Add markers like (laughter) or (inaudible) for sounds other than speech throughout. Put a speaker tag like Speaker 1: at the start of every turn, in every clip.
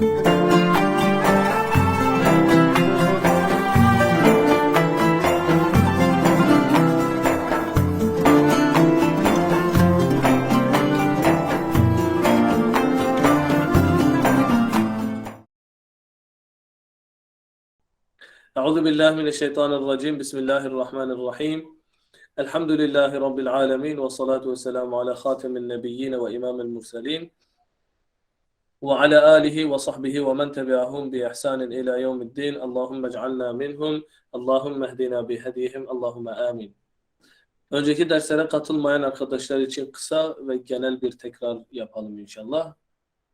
Speaker 1: أعوذ بالله من الشيطان الرجيم. بسم الله الرحمن الرحيم. الحمد لله رب العالمين والصلاة والسلام على خاتم النبيين وإمام المرسلين وعلى آله وصحبه ومن تبعهم بإحسان إلى يوم الدين اللهم اجعلنا منهم اللهم اهدنا بهديهم اللهم آمين Önceki derslere katılmayan arkadaşlar için kısa ve genel bir tekrar yapalım inşallah.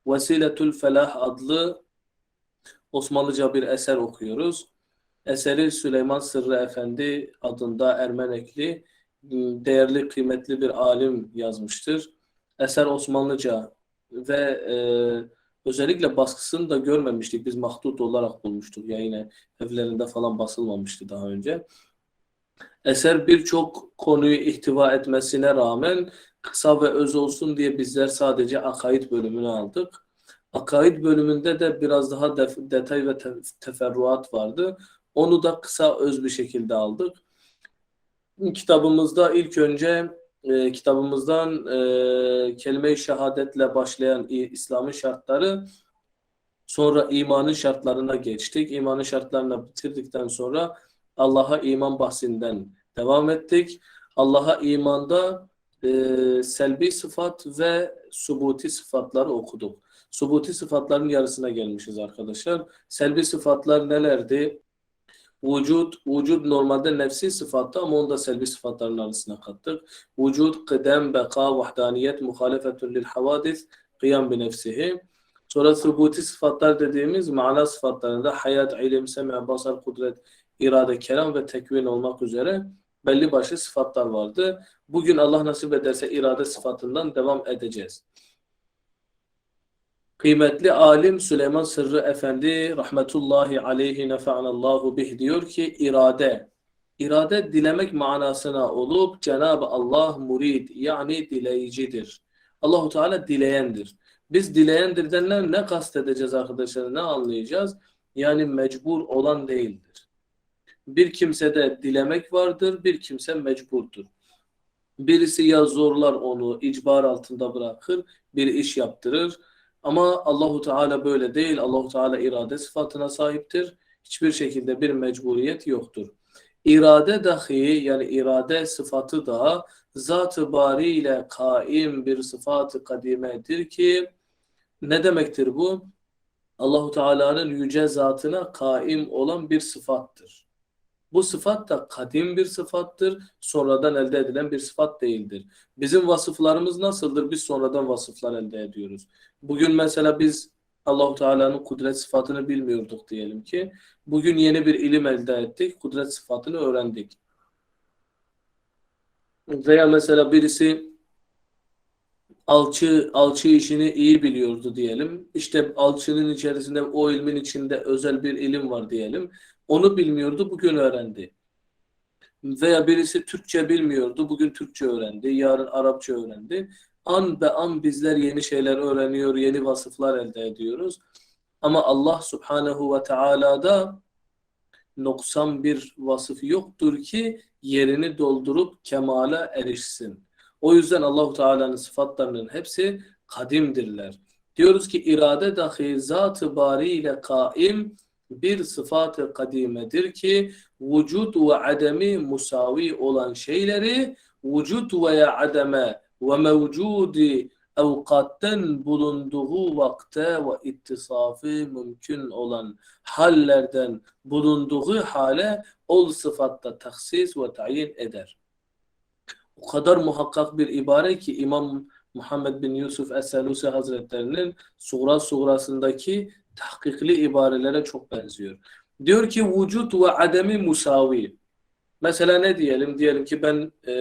Speaker 1: Vesiletül Felah adlı Osmanlıca bir eser okuyoruz. Eseri Süleyman Sırrı Efendi adında Ermenekli değerli kıymetli bir alim yazmıştır. Eser Osmanlıca ve e, özellikle baskısını da görmemiştik. Biz mahdut olarak bulmuştuk. Yayın evlerinde falan basılmamıştı daha önce. Eser birçok konuyu ihtiva etmesine rağmen kısa ve öz olsun diye bizler sadece akaid bölümünü aldık. Akaid bölümünde de biraz daha detay ve te- teferruat vardı. Onu da kısa öz bir şekilde aldık. Kitabımızda ilk önce e, kitabımızdan e, kelime-i şehadetle başlayan İslam'ın şartları sonra imanın şartlarına geçtik. İmanın şartlarını bitirdikten sonra Allah'a iman bahsinden devam ettik. Allah'a imanda e, selbi sıfat ve subuti sıfatları okuduk. Subuti sıfatların yarısına gelmişiz arkadaşlar. Selbi sıfatlar nelerdi? Vücut, vücut normalde nefsi sıfattı ama onu da selbi sıfatların arasına kattık. Vücut, kıdem, beka, vahdaniyet, muhalefetun lil havadis, kıyam bi nefsihi. Sonra subuti sıfatlar dediğimiz mana sıfatlarında hayat, ilim, seme, basar, kudret, irade, kelam ve tekvin olmak üzere belli başlı sıfatlar vardı. Bugün Allah nasip ederse irade sıfatından devam edeceğiz. Kıymetli alim Süleyman Sırrı Efendi rahmetullahi aleyhi nefa'anallahu bih diyor ki irade. İrade dilemek manasına olup Cenab-ı Allah murid yani dileyicidir. Allahu Teala dileyendir. Biz dileyendir denilen ne kastedeceğiz arkadaşlar ne anlayacağız? Yani mecbur olan değildir. Bir kimsede dilemek vardır, bir kimse mecburdur. Birisi ya zorlar onu, icbar altında bırakır, bir iş yaptırır. Ama Allahu Teala böyle değil. Allahu Teala irade sıfatına sahiptir. Hiçbir şekilde bir mecburiyet yoktur. İrade dahi yani irade sıfatı da zat-ı bariyle kaim bir sıfat-ı kadimedir ki ne demektir bu? Allahu Teala'nın yüce zatına kaim olan bir sıfattır. Bu sıfat da kadim bir sıfattır. Sonradan elde edilen bir sıfat değildir. Bizim vasıflarımız nasıldır? Biz sonradan vasıflar elde ediyoruz. Bugün mesela biz Allahu Teala'nın kudret sıfatını bilmiyorduk diyelim ki. Bugün yeni bir ilim elde ettik. Kudret sıfatını öğrendik. Veya mesela birisi alçı alçı işini iyi biliyordu diyelim. İşte alçının içerisinde o ilmin içinde özel bir ilim var diyelim. Onu bilmiyordu, bugün öğrendi. Veya birisi Türkçe bilmiyordu, bugün Türkçe öğrendi, yarın Arapça öğrendi. An be an bizler yeni şeyler öğreniyor, yeni vasıflar elde ediyoruz. Ama Allah Subhanahu ve Teala'da noksan bir vasıf yoktur ki yerini doldurup kemale erişsin. O yüzden Allahu Teala'nın sıfatlarının hepsi kadimdirler. Diyoruz ki irade dahi zat-ı bariyle kaim bir sıfat-ı kadimedir ki vücut ve ademi musavi olan şeyleri vücut veya ademe ve mevcudi evkatten bulunduğu vakte ve ittisafı mümkün olan hallerden bulunduğu hale ol sıfatta taksis ve tayin eder. O kadar muhakkak bir ibare ki İmam Muhammed bin Yusuf Es-Selusi Hazretlerinin Suğra Suğrasındaki tahkikli ibarelere çok benziyor. Diyor ki vücut ve ademi musavi. Mesela ne diyelim? Diyelim ki ben e,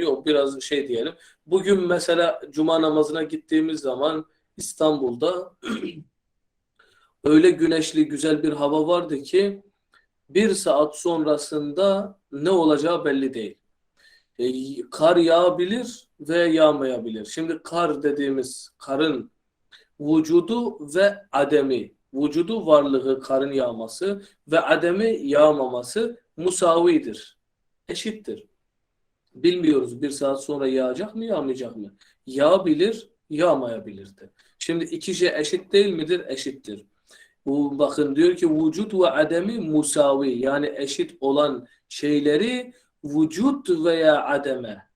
Speaker 1: yok biraz şey diyelim. Bugün mesela cuma namazına gittiğimiz zaman İstanbul'da (clears throat) öyle güneşli güzel bir hava vardı ki bir saat sonrasında ne olacağı belli değil. E, kar yağabilir ve yağmayabilir. Şimdi kar dediğimiz karın vücudu ve ademi vücudu varlığı karın yağması ve ademi yağmaması musavidir. Eşittir. Bilmiyoruz bir saat sonra yağacak mı yağmayacak mı? Yağabilir, yağmayabilir de. Şimdi iki şey eşit değil midir? Eşittir. Bu bakın diyor ki vücut ve ademi musavi yani eşit olan şeyleri vücut veya ademe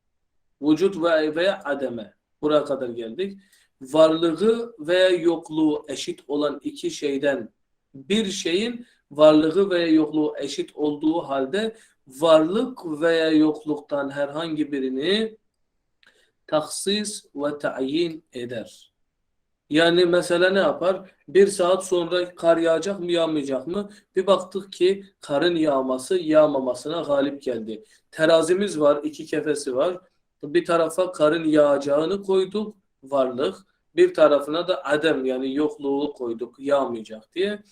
Speaker 1: vücut ve veya ademe buraya kadar geldik. Varlığı veya yokluğu eşit olan iki şeyden bir şeyin varlığı veya yokluğu eşit olduğu halde varlık veya yokluktan herhangi birini taksis ve tayin eder. Yani mesela ne yapar? Bir saat sonra kar yağacak mı yağmayacak mı? Bir baktık ki karın yağması yağmamasına galip geldi. Terazimiz var, iki kefesi var. Bir tarafa karın yağacağını koyduk, varlık. Bir tarafına da adem yani yokluğu koyduk, yağmayacak diye.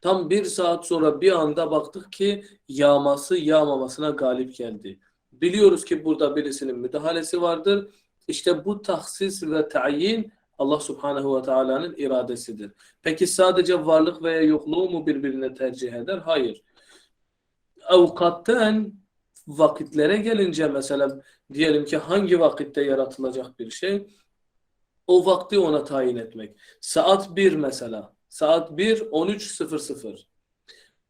Speaker 1: Tam bir saat sonra bir anda baktık ki yağması yağmamasına galip geldi. Biliyoruz ki burada birisinin müdahalesi vardır. İşte bu tahsis ve tayin Allah Subhanahu ve Taala'nın iradesidir. Peki sadece varlık veya yokluğu mu birbirine tercih eder? Hayır. Avukatten vakitlere gelince mesela diyelim ki hangi vakitte yaratılacak bir şey o vakti ona tayin etmek. Saat 1 mesela. Saat 1 13.00.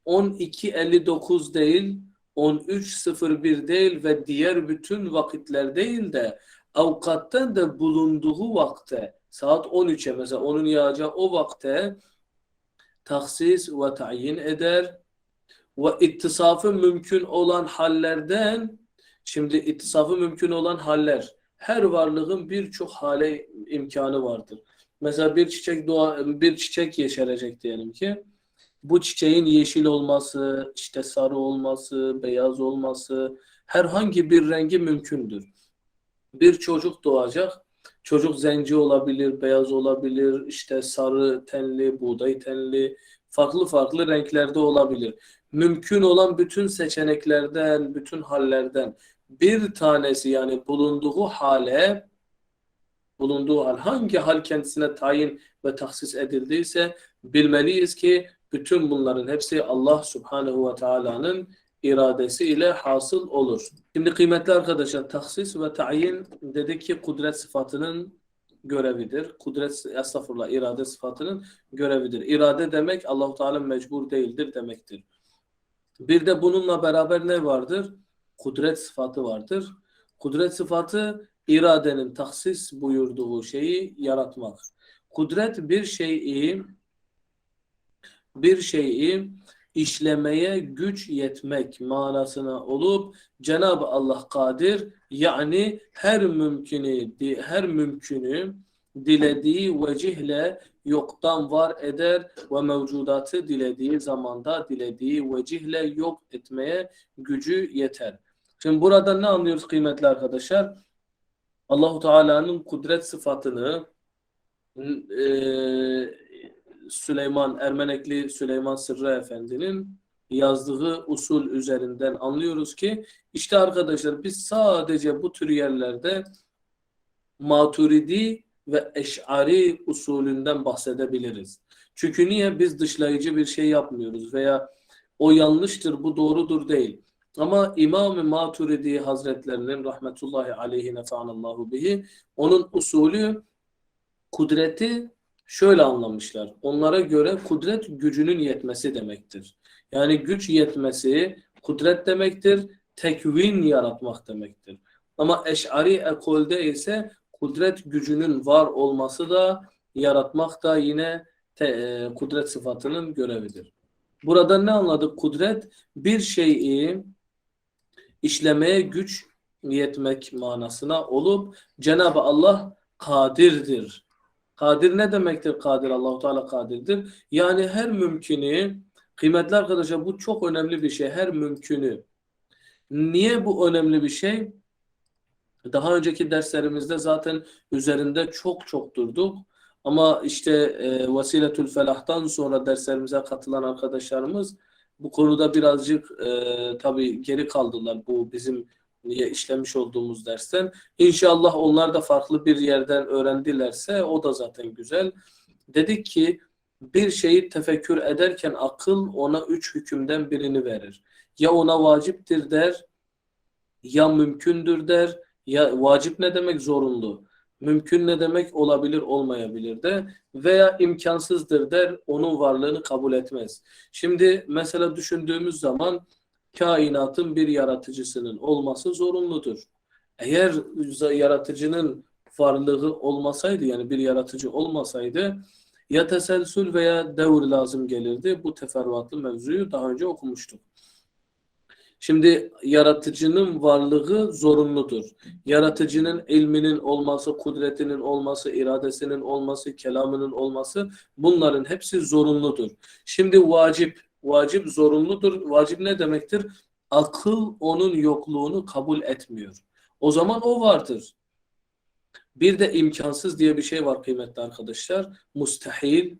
Speaker 1: 12.59 değil 13.01 değil ve diğer bütün vakitler değil de avukatten de bulunduğu vakte saat 13'e mesela onun yağacağı o vakte taksis ve tayin eder ve ittisafı mümkün olan hallerden şimdi ittisafı mümkün olan haller her varlığın birçok hale imkanı vardır. Mesela bir çiçek doğa bir çiçek yeşerecek diyelim ki bu çiçeğin yeşil olması, işte sarı olması, beyaz olması herhangi bir rengi mümkündür. Bir çocuk doğacak. Çocuk zenci olabilir, beyaz olabilir, işte sarı tenli, buğday tenli, farklı farklı renklerde olabilir. Mümkün olan bütün seçeneklerden, bütün hallerden bir tanesi yani bulunduğu hale bulunduğu hal hangi hal kendisine tayin ve tahsis edildiyse bilmeliyiz ki bütün bunların hepsi Allah Subhanahu ve Taala'nın iradesi ile hasıl olur. Şimdi kıymetli arkadaşlar tahsis ve tayin dedik ki kudret sıfatının görevidir. Kudret estağfurullah irade sıfatının görevidir. İrade demek Allahu Teala mecbur değildir demektir. Bir de bununla beraber ne vardır? Kudret sıfatı vardır. Kudret sıfatı iradenin tahsis buyurduğu şeyi yaratmak. Kudret bir şeyi bir şeyi işlemeye güç yetmek manasına olup Cenab-ı Allah kadir yani her mümkünü her mümkünü dilediği vecihle yoktan var eder ve mevcudatı dilediği zamanda dilediği vecihle yok etmeye gücü yeter. Şimdi burada ne anlıyoruz kıymetli arkadaşlar? Allahu Teala'nın kudret sıfatını e, Süleyman Ermenekli Süleyman Sırrı Efendi'nin yazdığı usul üzerinden anlıyoruz ki işte arkadaşlar biz sadece bu tür yerlerde Maturidi ve Eş'ari usulünden bahsedebiliriz. Çünkü niye biz dışlayıcı bir şey yapmıyoruz veya o yanlıştır bu doğrudur değil. Ama İmam-ı Maturidi Hazretlerinin rahmetullahi aleyhi nefa'nallahu bihi onun usulü kudreti şöyle anlamışlar. Onlara göre kudret gücünün yetmesi demektir. Yani güç yetmesi kudret demektir. Tekvin yaratmak demektir. Ama eş'ari ekolde ise kudret gücünün var olması da yaratmak da yine te, e, kudret sıfatının görevidir. Burada ne anladık? Kudret bir şeyi işlemeye güç yetmek manasına olup Cenab-ı Allah kadirdir. Kadir ne demektir kadir? Allahu Teala kadirdir. Yani her mümkünü kıymetli arkadaşlar bu çok önemli bir şey. Her mümkünü. Niye bu önemli bir şey? Daha önceki derslerimizde zaten üzerinde çok çok durduk. Ama işte e, Vasiletül Felah'tan sonra derslerimize katılan arkadaşlarımız bu konuda birazcık e, tabii geri kaldılar bu bizim işlemiş olduğumuz dersten. İnşallah onlar da farklı bir yerden öğrendilerse o da zaten güzel. Dedik ki bir şeyi tefekkür ederken akıl ona üç hükümden birini verir. Ya ona vaciptir der, ya mümkündür der, ya vacip ne demek zorunlu, mümkün ne demek olabilir olmayabilir de veya imkansızdır der, onun varlığını kabul etmez. Şimdi mesela düşündüğümüz zaman kainatın bir yaratıcısının olması zorunludur. Eğer yaratıcının varlığı olmasaydı yani bir yaratıcı olmasaydı ya teselsül veya devr lazım gelirdi. Bu teferruatlı mevzuyu daha önce okumuştuk. Şimdi yaratıcının varlığı zorunludur. Yaratıcının ilminin olması, kudretinin olması, iradesinin olması, kelamının olması bunların hepsi zorunludur. Şimdi vacip, vacip zorunludur. Vacip ne demektir? Akıl onun yokluğunu kabul etmiyor. O zaman o vardır. Bir de imkansız diye bir şey var kıymetli arkadaşlar. Mustahil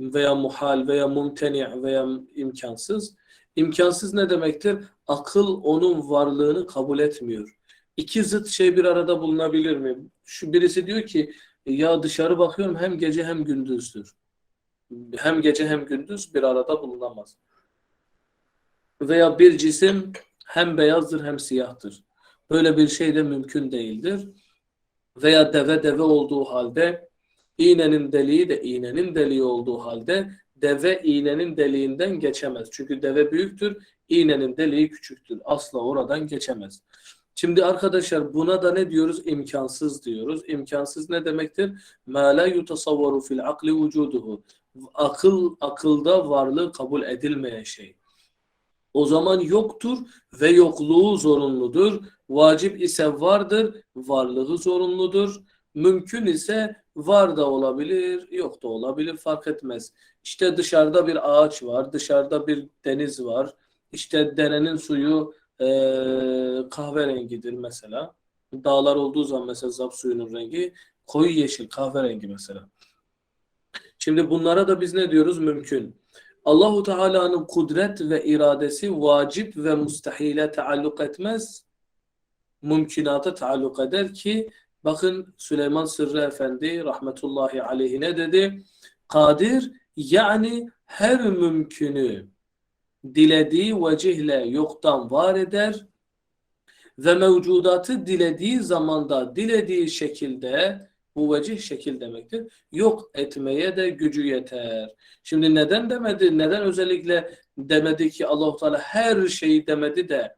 Speaker 1: veya muhal veya mumteni veya imkansız. İmkansız ne demektir? Akıl onun varlığını kabul etmiyor. İki zıt şey bir arada bulunabilir mi? Şu birisi diyor ki ya dışarı bakıyorum hem gece hem gündüzdür. Hem gece hem gündüz bir arada bulunamaz. Veya bir cisim hem beyazdır hem siyahtır. Böyle bir şey de mümkün değildir. Veya deve deve olduğu halde iğnenin deliği de iğnenin deliği olduğu halde deve iğnenin deliğinden geçemez. Çünkü deve büyüktür, iğnenin deliği küçüktür. Asla oradan geçemez. Şimdi arkadaşlar buna da ne diyoruz? İmkansız diyoruz. İmkansız ne demektir? مَا لَا يُتَصَوَّرُ fil akli vücuduhu. Akıl, akılda varlığı kabul edilmeyen şey. O zaman yoktur ve yokluğu zorunludur. Vacip ise vardır, varlığı zorunludur. Mümkün ise var da olabilir, yok da olabilir fark etmez. İşte dışarıda bir ağaç var, dışarıda bir deniz var. İşte derenin suyu e, kahverengidir mesela. Dağlar olduğu zaman mesela zap suyunun rengi koyu yeşil, kahverengi mesela. Şimdi bunlara da biz ne diyoruz? Mümkün. Allahu Teala'nın kudret ve iradesi vacip ve müstahile taalluk etmez. Mümkünata taalluk eder ki bakın Süleyman Sırrı Efendi rahmetullahi aleyhi ne dedi? Kadir yani her mümkünü dilediği vecihle yoktan var eder ve mevcudatı dilediği zamanda dilediği şekilde bu vecih şekil demektir. Yok etmeye de gücü yeter. Şimdi neden demedi? Neden özellikle demedi ki Allahu Teala her şeyi demedi de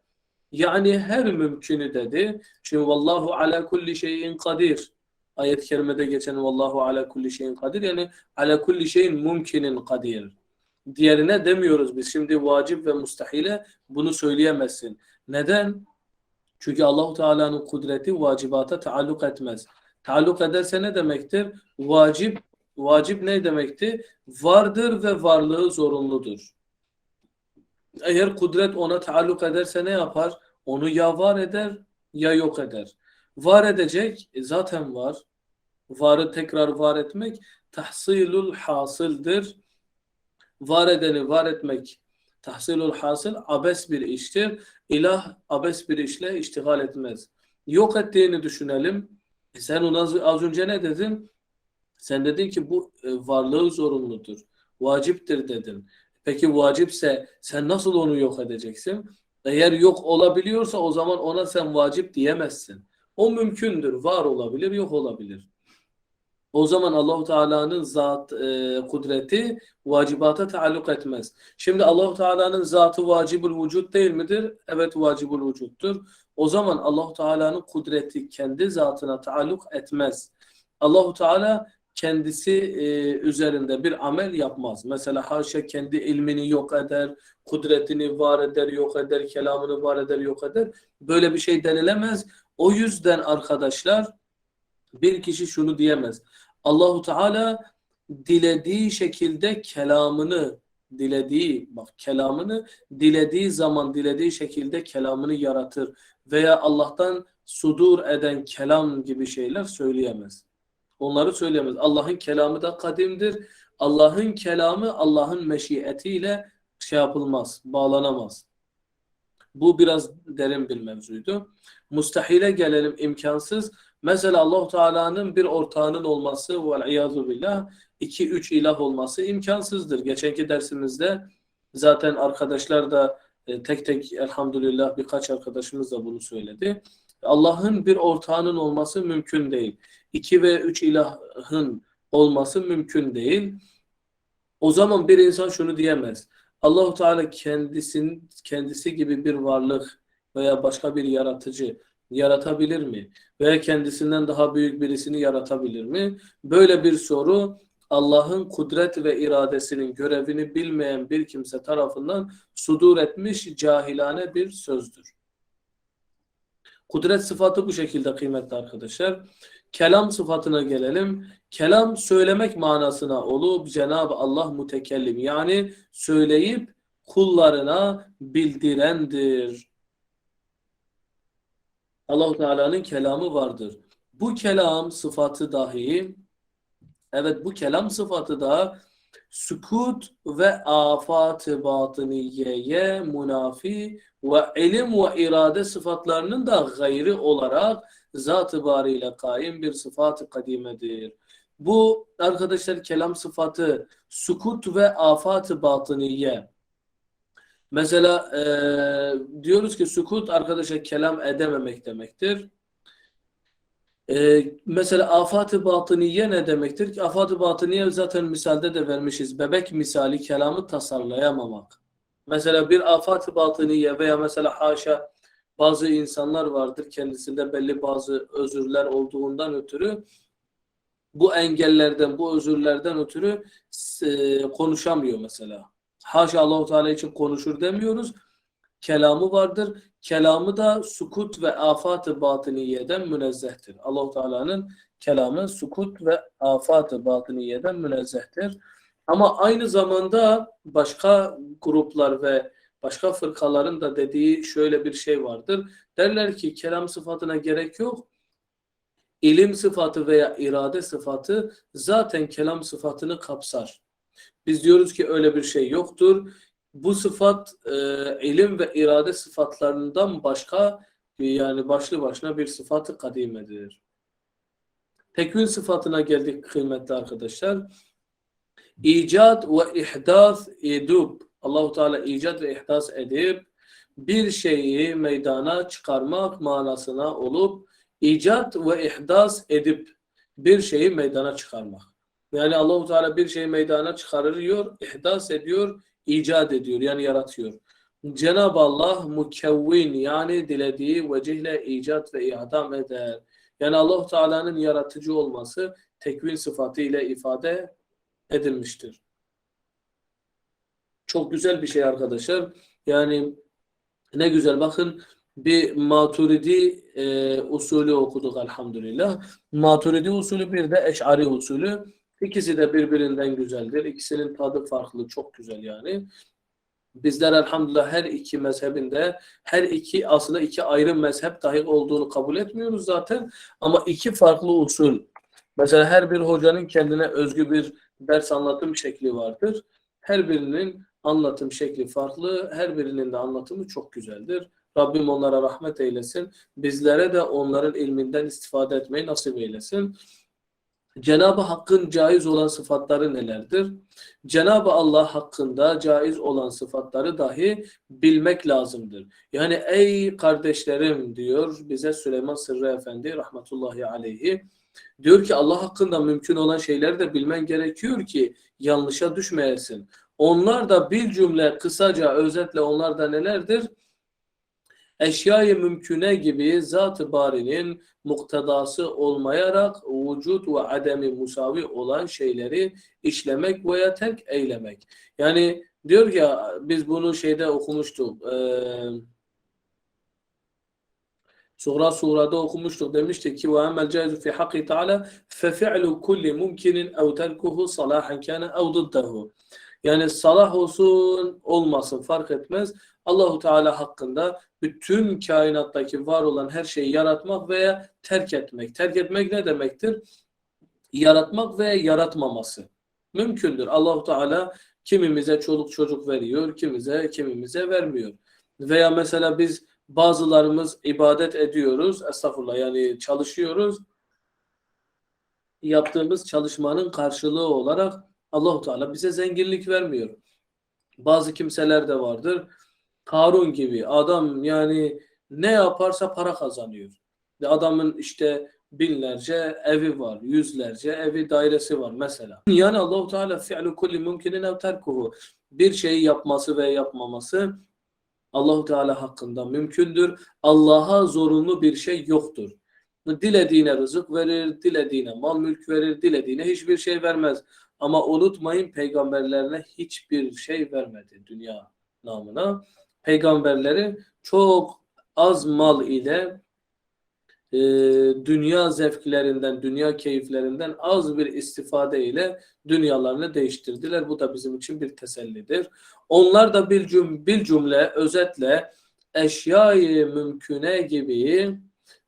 Speaker 1: yani her mümkünü dedi. Çünkü vallahu ala kulli şeyin kadir. Ayet-i kerimede geçen vallahu ala kulli şeyin kadir yani ala kulli şeyin mümkinin kadir. Diğerine demiyoruz biz. Şimdi vacip ve mustahile bunu söyleyemezsin. Neden? Çünkü Allahu Teala'nın kudreti vacibata taalluk etmez. Taalluk ederse ne demektir? Vacip vacip ne demekti? Vardır ve varlığı zorunludur. Eğer kudret ona taalluk ederse ne yapar? Onu ya var eder ya yok eder. Var edecek e zaten var. Varı tekrar var etmek tahsilul hasıldır. Var edeni var etmek tahsilul hasıl abes bir iştir. İlah abes bir işle iştigal etmez. Yok ettiğini düşünelim. E sen ona az önce ne dedin? Sen dedin ki bu e, varlığı zorunludur. Vaciptir dedin. Peki vacipse sen nasıl onu yok edeceksin? Eğer yok olabiliyorsa o zaman ona sen vacip diyemezsin. O mümkündür. Var olabilir, yok olabilir. O zaman Allahu Teala'nın zat e, kudreti vacibata taalluk etmez. Şimdi Allahu Teala'nın zatı vacibul vücut değil midir? Evet vacibul vücuttur. O zaman Allahu Teala'nın kudreti kendi zatına taalluk etmez. Allahu Teala kendisi e, üzerinde bir amel yapmaz. Mesela haşa kendi ilmini yok eder, kudretini var eder, yok eder, kelamını var eder, yok eder. Böyle bir şey denilemez. O yüzden arkadaşlar bir kişi şunu diyemez. Allahu Teala dilediği şekilde kelamını dilediği bak kelamını dilediği zaman dilediği şekilde kelamını yaratır veya Allah'tan sudur eden kelam gibi şeyler söyleyemez. Onları söyleyemez. Allah'ın kelamı da kadimdir. Allah'ın kelamı Allah'ın meşiyetiyle şey yapılmaz, bağlanamaz. Bu biraz derin bir mevzuydu. Mustahile gelelim imkansız. Mesela Allahu Teala'nın bir ortağının olması ve iyazu billah 2-3 ilah olması imkansızdır. Geçenki dersimizde zaten arkadaşlar da e, tek tek elhamdülillah birkaç arkadaşımız da bunu söyledi. Allah'ın bir ortağının olması mümkün değil. İki ve üç ilahın olması mümkün değil. O zaman bir insan şunu diyemez. Allahu Teala kendisin, kendisi gibi bir varlık veya başka bir yaratıcı yaratabilir mi? Veya kendisinden daha büyük birisini yaratabilir mi? Böyle bir soru Allah'ın kudret ve iradesinin görevini bilmeyen bir kimse tarafından sudur etmiş cahilane bir sözdür. Kudret sıfatı bu şekilde kıymetli arkadaşlar. Kelam sıfatına gelelim. Kelam söylemek manasına olup Cenab-ı Allah mütekellim. Yani söyleyip kullarına bildirendir. Allahu Teala'nın kelamı vardır. Bu kelam sıfatı dahi evet bu kelam sıfatı da sükut ve afat-ı batıniyeye münafi ve ilim ve irade sıfatlarının da gayri olarak zat-ı bariyle kaim bir sıfat-ı kadimedir. Bu arkadaşlar kelam sıfatı sukut ve afat-ı batıniye. Mesela e, diyoruz ki sukut arkadaşlar kelam edememek demektir. E, mesela afat-ı batıniye ne demektir? Afat-ı batıniye zaten misalde de vermişiz. Bebek misali kelamı tasarlayamamak. Mesela bir afat-ı batıniye veya mesela haşa bazı insanlar vardır kendisinde belli bazı özürler olduğundan ötürü bu engellerden, bu özürlerden ötürü e, konuşamıyor mesela. Haşa Allahu Teala için konuşur demiyoruz. Kelamı vardır. Kelamı da sukut ve afat-ı batıniyeden münezzehtir. Allahu Teala'nın kelamı sukut ve afat-ı batıniyeden münezzehtir. Ama aynı zamanda başka gruplar ve başka fırkaların da dediği şöyle bir şey vardır. Derler ki kelam sıfatına gerek yok. İlim sıfatı veya irade sıfatı zaten kelam sıfatını kapsar. Biz diyoruz ki öyle bir şey yoktur. Bu sıfat e, ilim ve irade sıfatlarından başka yani başlı başına bir sıfatı kadimedir. Tekvin sıfatına geldik kıymetli arkadaşlar. İcat ve ihdas edub. Allahu Teala icat ve ihdas edip bir şeyi meydana çıkarmak manasına olup icat ve ihdas edip bir şeyi meydana çıkarmak. Yani Allahu Teala bir şeyi meydana çıkarıyor, ihdas ediyor, icat ediyor yani yaratıyor. Cenab-ı Allah mükevvin yani dilediği vecihle icat ve idam eder. Yani Allahu Teala'nın yaratıcı olması tekvin sıfatı ile ifade edilmiştir. Çok güzel bir şey arkadaşlar. Yani ne güzel bakın bir maturidi e, usulü okuduk elhamdülillah. Maturidi usulü bir de eş'ari usulü. İkisi de birbirinden güzeldir. İkisinin tadı farklı, çok güzel yani. Bizler elhamdülillah her iki mezhebinde, her iki aslında iki ayrı mezhep dahi olduğunu kabul etmiyoruz zaten. Ama iki farklı usul. Mesela her bir hocanın kendine özgü bir ders anlatım şekli vardır. Her birinin anlatım şekli farklı, her birinin de anlatımı çok güzeldir. Rabbim onlara rahmet eylesin. Bizlere de onların ilminden istifade etmeyi nasip eylesin. Cenab-ı Hakk'ın caiz olan sıfatları nelerdir? Cenab-ı Allah hakkında caiz olan sıfatları dahi bilmek lazımdır. Yani ey kardeşlerim diyor bize Süleyman Sırrı Efendi rahmetullahi aleyhi diyor ki Allah hakkında mümkün olan şeyleri de bilmen gerekiyor ki yanlışa düşmeyesin. Onlar da bir cümle kısaca özetle onlar da nelerdir? eşyayı mümküne gibi zat-ı barinin muktedası olmayarak vücut ve ademi musavi olan şeyleri işlemek veya terk eylemek. Yani diyor ki biz bunu şeyde okumuştuk. Ee, Sura surada okumuştuk. Demiştik ki ve emel caizu fi hakkı teala fe fi'lu kulli mumkinin ev terkuhu salahan kâne ev diddehu. Yani salah olsun olmasın fark etmez. Allahu Teala hakkında bütün kainattaki var olan her şeyi yaratmak veya terk etmek. Terk etmek ne demektir? Yaratmak veya yaratmaması. Mümkündür. Allahu Teala kimimize çoluk çocuk veriyor, kimimize kimimize vermiyor. Veya mesela biz bazılarımız ibadet ediyoruz, estağfurullah yani çalışıyoruz. yaptığımız çalışmanın karşılığı olarak Allahu Teala bize zenginlik vermiyor. Bazı kimseler de vardır. Karun gibi adam yani ne yaparsa para kazanıyor. Adamın işte binlerce evi var, yüzlerce evi dairesi var mesela. Yani Allahu Teala fi'lu kulli mümkinin ev terkuhu. Bir şeyi yapması ve yapmaması Allahu Teala hakkında mümkündür. Allah'a zorunlu bir şey yoktur. Dilediğine rızık verir, dilediğine mal mülk verir, dilediğine hiçbir şey vermez. Ama unutmayın peygamberlerine hiçbir şey vermedi dünya namına. Peygamberleri çok az mal ile e, dünya zevklerinden, dünya keyiflerinden az bir istifade ile dünyalarını değiştirdiler. Bu da bizim için bir tesellidir. Onlar da bir, cüm bir cümle, özetle eşyayı mümküne gibi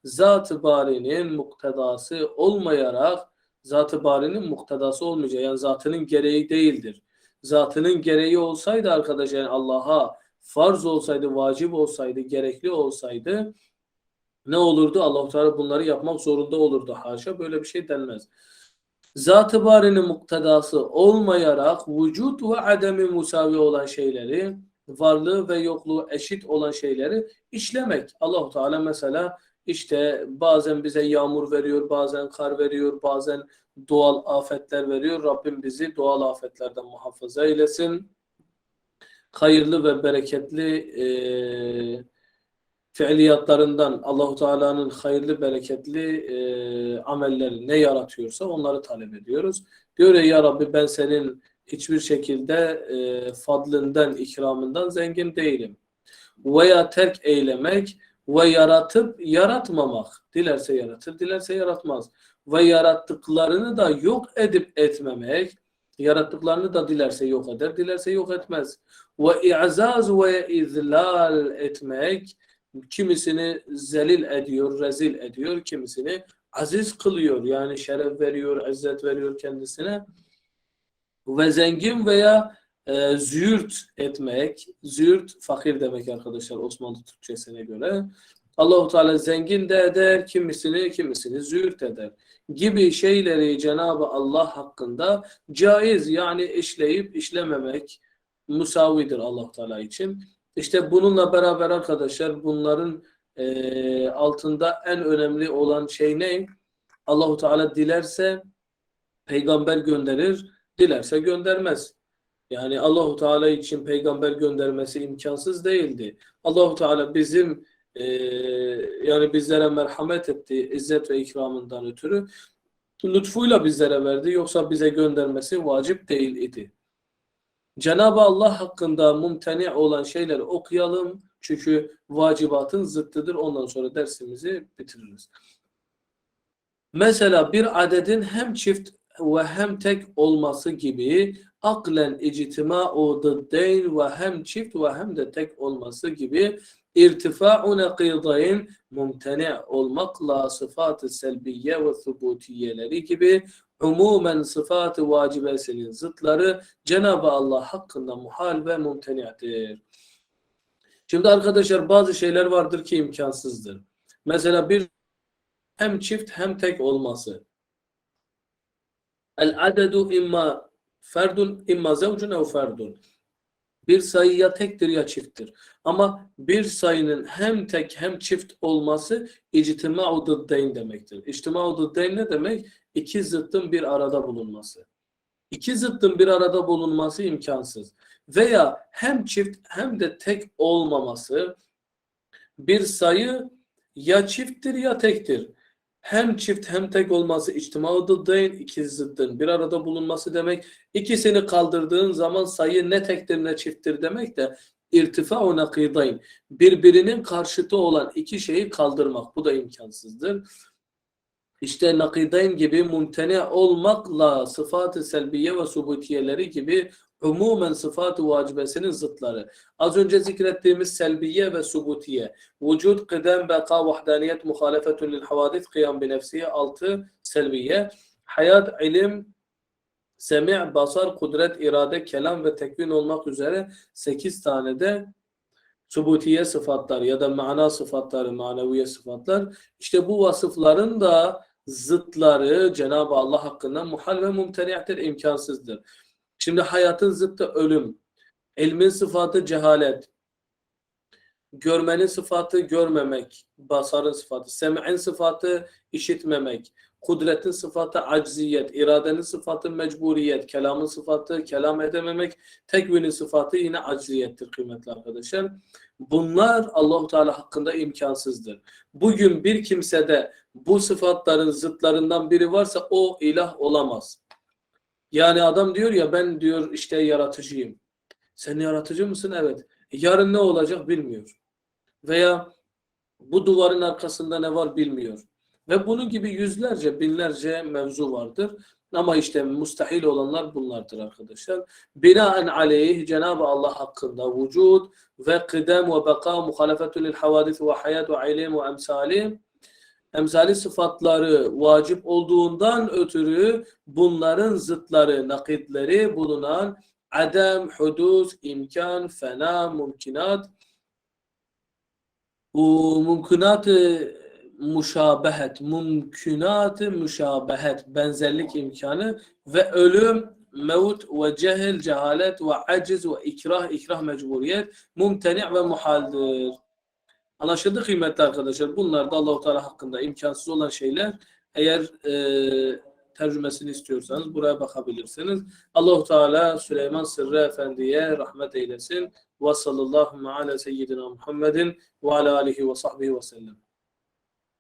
Speaker 1: zat-ı barinin muktedası olmayarak zat-ı barinin muktedası olmayacak. Yani zatının gereği değildir. Zatının gereği olsaydı arkadaşlar yani Allah'a farz olsaydı, vacip olsaydı, gerekli olsaydı ne olurdu? Allah-u Teala bunları yapmak zorunda olurdu. Haşa böyle bir şey denmez. Zat-ı barinin muktedası olmayarak vücut ve ademi musavi olan şeyleri, varlığı ve yokluğu eşit olan şeyleri işlemek. Allah-u Teala mesela işte bazen bize yağmur veriyor, bazen kar veriyor, bazen doğal afetler veriyor. Rabbim bizi doğal afetlerden muhafaza eylesin. Hayırlı ve bereketli eee fiiliyatlarından Allahu Teala'nın hayırlı bereketli e, amelleri ne yaratıyorsa onları talep ediyoruz. Diyor ya Rabbi ben senin hiçbir şekilde e, fadlından, ikramından zengin değilim. Veya terk eylemek ve yaratıp yaratmamak. Dilerse yaratır, dilerse yaratmaz. Ve yarattıklarını da yok edip etmemek. Yarattıklarını da dilerse yok eder, dilerse yok etmez. Ve i'zaz ve izlal etmek kimisini zelil ediyor, rezil ediyor, kimisini aziz kılıyor. Yani şeref veriyor, izzet veriyor kendisine. Ve zengin veya e, züğürt etmek, züğürt fakir demek arkadaşlar Osmanlı Türkçesine göre. Allahu Teala zengin de eder, kimisini kimisini züğürt eder gibi şeyleri Cenab-ı Allah hakkında caiz yani işleyip işlememek musavidir Allah Teala için. İşte bununla beraber arkadaşlar bunların e, altında en önemli olan şey ne? Allahu Teala dilerse peygamber gönderir, dilerse göndermez. Yani Allahu Teala için peygamber göndermesi imkansız değildi. Allahu Teala bizim e, yani bizlere merhamet etti izzet ve ikramından ötürü lütfuyla bizlere verdi yoksa bize göndermesi vacip değil idi. Cenab-ı Allah hakkında mumteni olan şeyleri okuyalım. Çünkü vacibatın zıttıdır. Ondan sonra dersimizi bitiririz. Mesela bir adedin hem çift ve hem tek olması gibi aklen ictima o dıddeyn ve hem çift ve hem de tek olması gibi irtifa'u nekidayn mumteni olmakla sıfat-ı selbiye ve thubutiyeleri gibi umumen sıfat-ı vacibesinin zıtları Cenab-ı Allah hakkında muhal ve mumteni'tir. Şimdi arkadaşlar bazı şeyler vardır ki imkansızdır. Mesela bir hem çift hem tek olması. El adedu imma ferdun imma zevcun ev ferdun. Bir sayı ya tektir ya çifttir. Ama bir sayının hem tek hem çift olması ictima'u dıddeyn demektir. İctima'u dıddeyn ne demek? İki zıttın bir arada bulunması. İki zıttın bir arada bulunması imkansız. Veya hem çift hem de tek olmaması bir sayı ya çifttir ya tektir hem çift hem tek olması içtimau dıddayn iki zıttın bir arada bulunması demek. İkisini kaldırdığın zaman sayı ne tektir ne çifttir demek de irtifa'u nakidayn. Birbirinin karşıtı olan iki şeyi kaldırmak. Bu da imkansızdır. İşte nakidayn gibi mumtene olmakla sıfat-ı selbiye ve subutiyeleri gibi umumen sıfat-ı vacibesinin zıtları. Az önce zikrettiğimiz selbiye ve subutiye. Vücut, kıdem, beka, vahdaniyet, muhalefetun lil havadis, kıyam bi nefsiye. Altı selbiye. Hayat, ilim, semi' basar, kudret, irade, kelam ve tekvin olmak üzere sekiz tane de subutiye sıfatlar ya da mana sıfatları, maneviye sıfatlar. İşte bu vasıfların da zıtları Cenab-ı Allah hakkında muhal ve mumteni'tir, imkansızdır. Şimdi hayatın zıttı ölüm, ilmin sıfatı cehalet, görmenin sıfatı görmemek, basarın sıfatı, sem'in sıfatı işitmemek, kudretin sıfatı acziyet, iradenin sıfatı mecburiyet, kelamın sıfatı kelam edememek, tekvinin sıfatı yine acziyettir kıymetli arkadaşlar. Bunlar Allahu Teala hakkında imkansızdır. Bugün bir kimsede bu sıfatların zıtlarından biri varsa o ilah olamaz. Yani adam diyor ya ben diyor işte yaratıcıyım. Sen yaratıcı mısın? Evet. E, Yarın ne olacak bilmiyor. Veya bu duvarın arkasında ne var bilmiyor. Ve bunun gibi yüzlerce, binlerce mevzu vardır. Ama işte müstahil olanlar bunlardır arkadaşlar. Binaen aleyh Cenab-ı Allah hakkında vücud ve kıdem ve beka muhalefetü lil havadis ve hayat ve ilim ve emsali emsali sıfatları vacip olduğundan ötürü bunların zıtları, nakitleri bulunan adem, hudus, imkan, fena, mümkinat bu mümkünat-ı müşabehet, mümkünat-ı müşabehet, benzerlik imkanı ve ölüm, mevt ve cehil, cehalet ve aciz ve ikrah, ikrah mecburiyet, mumteni' ve muhaldir. Anlaşıldı kıymetli arkadaşlar. Bunlar da Allah-u Teala hakkında imkansız olan şeyler. Eğer e, tercümesini istiyorsanız buraya bakabilirsiniz. Allahu Teala Süleyman Sırrı Efendi'ye rahmet eylesin. Ve sallallahu ala seyyidina Muhammedin ve ala alihi ve sahbihi ve sellem.